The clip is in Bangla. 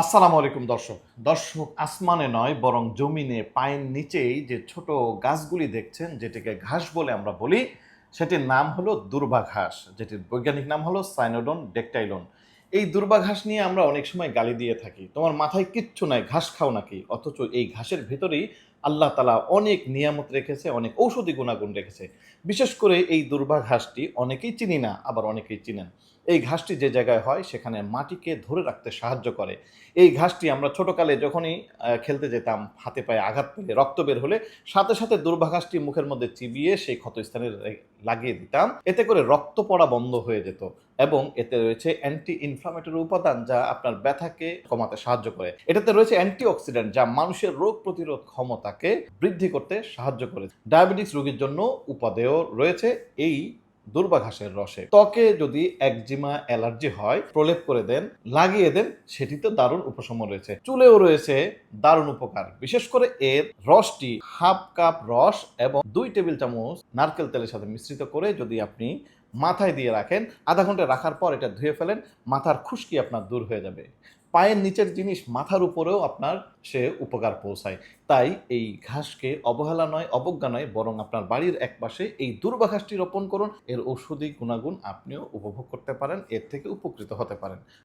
আসসালামু আলাইকুম, দর্শক। দর্শক আসমানে নয়, বরং জমিনে পায়ের নিচেই যে ছোট গাছগুলি দেখছেন, যেটিকে ঘাস বলে আমরা বলি, সেটির নাম হলো দুর্বা ঘাস যেটির বৈজ্ঞানিক নাম হলো সাইনোডন ডেকটাইলন। এই দুর্বা ঘাস নিয়ে আমরা অনেক সময় গালি দিয়ে থাকি। তোমার মাথায় কিচ্ছু নাই, ঘাস খাও নাকি? অথচ এই ঘাসের ভেতরেই আল্লাহ তালা অনেক নিয়ামত রেখেছে, অনেক ঔষধি গুণাগুণ রেখেছে। বিশেষ করে এই দুর্বা ঘাসটি অনেকেই চিনি না, আবার অনেকেই চিনেন। এই ঘাসটি যে জায়গায় হয়, সেখানে মাটিকে ধরে রাখতে সাহায্য করে। এই ঘাসটি আমরা ছোটোকালে যখনই খেলতে যেতাম, হাতে পায়ে আঘাত পেলে, রক্ত বের হলে, সাথে সাথে দুর্বা ঘাসটি মুখের মধ্যে চিবিয়ে সেই ক্ষতস্থানে লাগিয়ে দিতাম। এতে করে রক্ত পড়া বন্ধ হয়ে যেত এবং এতে রয়েছে অ্যান্টি ইনফ্লামেটরি উপাদান যা আপনার ব্যথাকে কমাতে সাহায্য করে। এটাতে রয়েছে অ্যান্টিঅক্সিডেন্ট যা মানুষের রোগ প্রতিরোধ ক্ষমতাকে বৃদ্ধি করতে সাহায্য করে ডায়াবেটিস রোগীর জন্য উপাদেয় রয়েছে এই দুর্বা ঘাসের রসে। ত্বকে যদি একজিমা অ্যালার্জি হয়, প্রলেপ করে দেন, লাগিয়ে দেন সেটিতে দারুণ উপশম রয়েছে। চুলেও রয়েছে দারুণ উপকার। বিশেষ করে এর রসটি হাফ কাপ রস এবং দুই টেবিল চামচ নারকেল তেলের সাথে মিশ্রিত করে যদি আপনি মাথায় দিয়ে রাখেন, আধা ঘণ্টা রাখার পর এটা ধুয়ে ফেলেন, মাথার খুশকি আপনার দূর হয়ে যাবে। পায়ের নিচের জিনিস মাথার উপরেও আপনার সে উপকার পৌঁছায়। তাই এই ঘাসকে অবহেলা নয়, অবজ্ঞা নয়, বরং আপনার বাড়ির এক পাশে এই দুর্বা ঘাসটি রোপণ করুন। এর ঔষধি গুণাগুণ আপনিও উপভোগ করতে পারেন, এর থেকে উপকৃত হতে পারেন।